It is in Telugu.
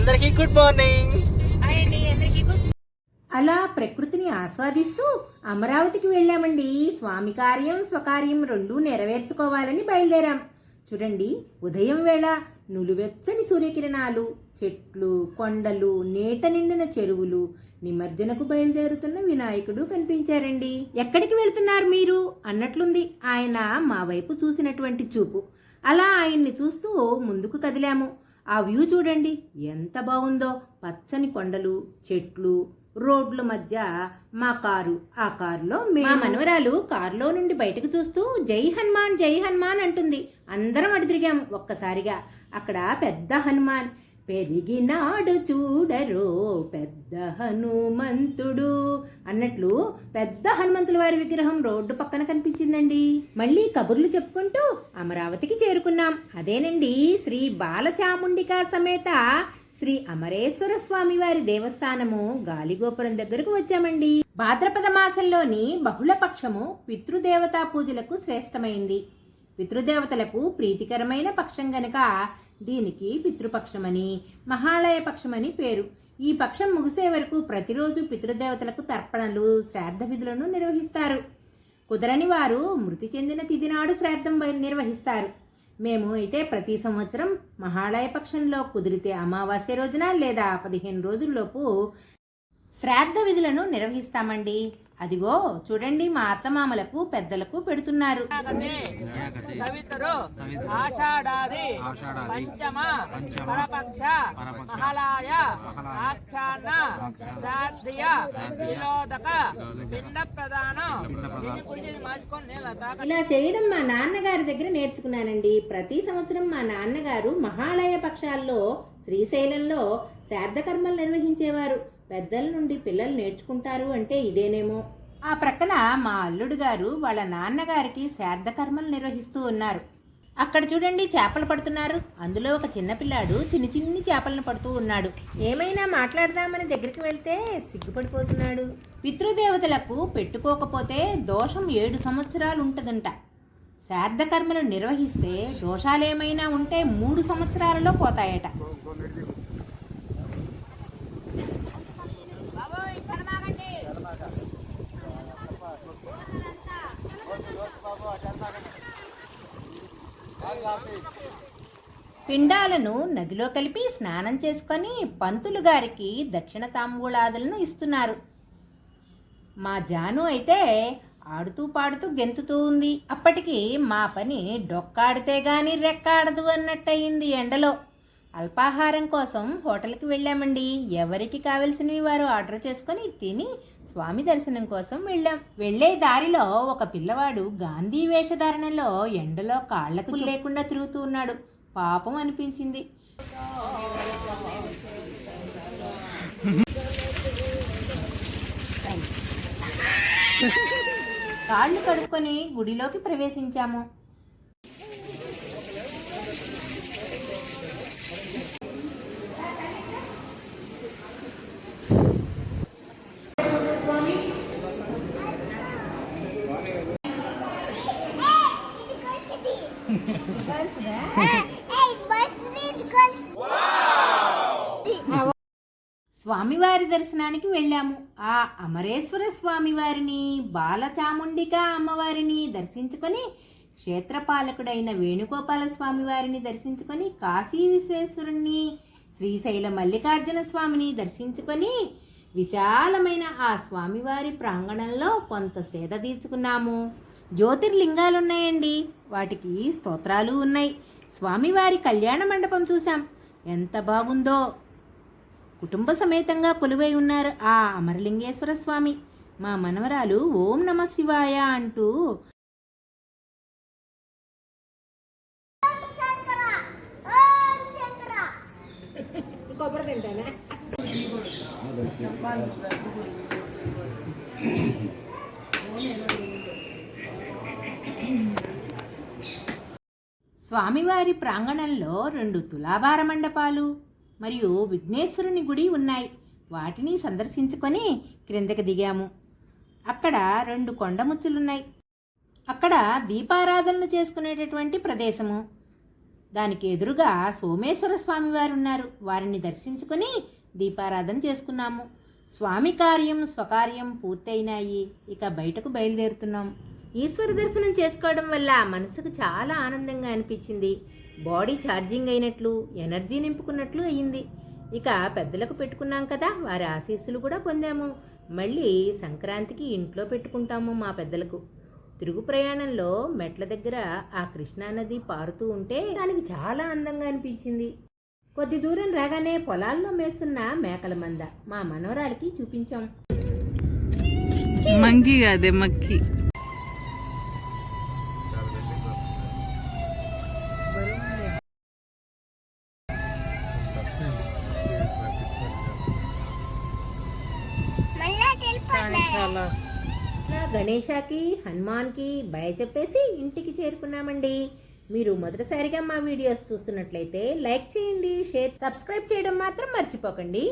అందరికీ గుడ్ మార్నింగ్. అలా ప్రకృతిని ఆస్వాదిస్తూ అమరావతికి వెళ్ళామండి. స్వామి కార్యం స్వకార్యం రెండూ నెరవేర్చుకోవాలని బయలుదేరాం. చూడండి ఉదయం వేళ నులువెచ్చని సూర్యకిరణాలు చెట్లు కొండలు నీట నిండిన చెరువులు నిమజ్జనకు బయలుదేరుతున్న వినాయకుడు కనిపించారండి. ఎక్కడికి వెళ్తున్నారు మీరు? అన్నట్లుంది ఆయన మా వైపు చూసినటువంటి చూపు. అలా ఆయన్ని చూస్తూ ముందుకు కదిలాము. ఆ వ్యూ చూడండి. ఎంత బాగుందో. పచ్చని కొండలు చెట్లు రోడ్ల మధ్య మా కారు ఆ కారులో మా మనవరాలు కారులో నుండి బయటకు చూస్తూ జై హనుమాన్ జై హనుమాన్ అంటుంది. అందరం అడిదిరిగాము ఒక్కసారిగా. అక్కడ పెద్ద హనుమాన్ పెరిగినాడు చూడరో పెద్ద హనుమంతుడు. అన్నట్లు పెద్ద హనుమంతుల వారి విగ్రహం రోడ్డు పక్కన కనిపించిందండి. మళ్ళీ కబుర్లు చెప్పుకుంటూ అమరావతికి చేరుకున్నాం. అదేనండి శ్రీ బాలచాముండికా సమేత శ్రీ అమరేశ్వర స్వామి వారి దేవస్థానము గాలిగోపురం దగ్గరకు వచ్చామండి. భాద్రపద మాసంలోని బహుళ పక్షము పితృదేవతా పూజలకు శ్రేష్టమైంది. పితృదేవతలకు ప్రీతికరమైన పక్షం గనుక దీనికి పితృపక్షమని మహాలయ పక్షమని పేరు. ఈ పక్షం ముగిసే వరకు ప్రతిరోజు పితృదేవతలకు తర్పణలు శ్రాద్ధ విధులను నిర్వహిస్తారు. కుదరని వారు మృతి చెందిన తిథి నాడు శ్రాద్ధం నిర్వహిస్తారు. మేము అయితే ప్రతి సంవత్సరం మహాలయ పక్షంలో కుదిరితే అమావాస్య రోజున లేదా పదిహేను రోజుల్లోపు శ్రాద్ధ విధులను నిర్వహిస్తామండి. అదిగో చూడండి మా అత్తమామలకు పెద్దలకు పెడుతున్నారు. ఇలా చేయడం మా నాన్నగారి దగ్గర నేర్చుకున్నానండి. ప్రతి సంవత్సరం మా నాన్నగారు మహాలయ పక్షాల్లో శ్రీశైలంలో శ్రాద్ధకర్మలు నిర్వహించేవారు. పెద్దల నుండి పిల్లలు నేర్చుకుంటారు అంటే ఇదేనేమో. ఆ ప్రక్కన మా అల్లుడు గారు వాళ్ళ నాన్నగారికి శ్రాద్ధకర్మలు నిర్వహిస్తూ ఉన్నారు. అక్కడ చూడండి చేపలు పడుతున్నారు. అందులో ఒక చిన్నపిల్లాడు చిన్ని చిన్ని చేపలను పడుతూ ఉన్నాడు. ఏమైనా మాట్లాడదామని దగ్గరికి వెళ్తే సిగ్గుపడిపోతున్నాడు. పితృదేవతలకు పెట్టుకోకపోతే దోషం ఏడు సంవత్సరాలు ఉంటదంట. శ్రాద్ధకర్మలు నిర్వహిస్తే దోషాలేమైనా ఉంటే మూడు సంవత్సరాలలో పోతాయట. పిండాలను నదిలో కలిపి స్నానం చేసుకొని పంతులు గారికి దక్షిణ తాంబూలాదులను ఇస్తున్నారు. మా జాను అయితే ఆడుతూ పాడుతూ గెంతుతూ ఉంది. అప్పటికి మా పని డొక్కాడితే గాని రెక్కాడదు అన్నట్టయింది ఎండలో. అల్పాహారం కోసం హోటల్కి వెళ్ళామండి. ఎవరికి కావలసినవి వారు ఆర్డర్ చేసుకొని తిని స్వామి దర్శనం కోసం వెళ్ళాం. వెళ్ళే దారిలో ఒక పిల్లవాడు గాంధీ వేషధారణలో ఎండలో కాళ్ళకు లేకుండా తిరుగుతూ ఉన్నాడు. పాపం అనిపించింది. కాళ్ళు కడుక్కొని గుడిలోకి ప్రవేశించాము. స్వామివారి దర్శనానికి వెళ్ళాము. ఆ అమరేశ్వర స్వామివారిని బాలచాముండిక అమ్మవారిని దర్శించుకొని క్షేత్రపాలకుడైన వేణుగోపాల స్వామివారిని దర్శించుకొని కాశీ విశ్వేశ్వరుణ్ణి శ్రీశైల మల్లికార్జున స్వామిని దర్శించుకొని విశాలమైన ఆ స్వామివారి ప్రాంగణంలో కొంత సేద తీర్చుకున్నాము. జ్యోతిర్లింగాలు ఉన్నాయండి వాటికి స్తోత్రాలు ఉన్నాయి. స్వామివారి కళ్యాణ మండపం చూశాం. ఎంత బాగుందో. కుటుంబ సమేతంగా కొలువై ఉన్నారు ఆ అమరలింగేశ్వర స్వామి. మా మనవరాలు ఓం నమ శివాయ అంటూ కొబ్బరి తింటానా స్వామివారి ప్రాంగణంలో రెండు తులాభార మండపాలు మరియు విఘ్నేశ్వరుని గుడి ఉన్నాయి. వాటిని సందర్శించుకొని క్రిందకి దిగాము. అక్కడ రెండు కొండముచ్చులున్నాయి అక్కడ దీపారాధనలు చేసుకునేటటువంటి ప్రదేశము. దానికి ఎదురుగా సోమేశ్వర స్వామి వారు ఉన్నారు. వారిని దర్శించుకొని దీపారాధన చేసుకున్నాము. స్వామి కార్యం స్వకార్యం పూర్తయినాయి. ఇక బయటకు బయలుదేరుతున్నాం. ఈశ్వర దర్శనం చేసుకోవడం వల్ల మనసుకు చాలా ఆనందంగా అనిపించింది. బాడీ ఛార్జింగ్ అయినట్లు ఎనర్జీ నింపుకున్నట్లు అయ్యింది. ఇక పెద్దలకు పెట్టుకున్నాం కదా వారి ఆశీస్సులు కూడా పొందాము. మళ్ళీ సంక్రాంతికి ఇంట్లో పెట్టుకుంటాము మా పెద్దలకు. తిరుగు ప్రయాణంలో మెట్ల దగ్గర ఆ కృష్ణానది పారుతూ ఉంటే దానికి చాలా అందంగా అనిపించింది. కొద్ది దూరం రాగానే పొలాల్లో మేస్తున్న మేకల మంద మా మనవరాలికి చూపించాం. మంగి కాదే మక్కి. ఇట్లా గణేశాకి హనుమాన్కి భయ చెప్పేసి ఇంటికి చేరుకున్నామండి. మీరు మొదటిసారిగా మా వీడియోస్ చూస్తున్నట్లయితే లైక్ చేయండి షేర్ సబ్స్క్రైబ్ చేయడం మాత్రం మర్చిపోకండి.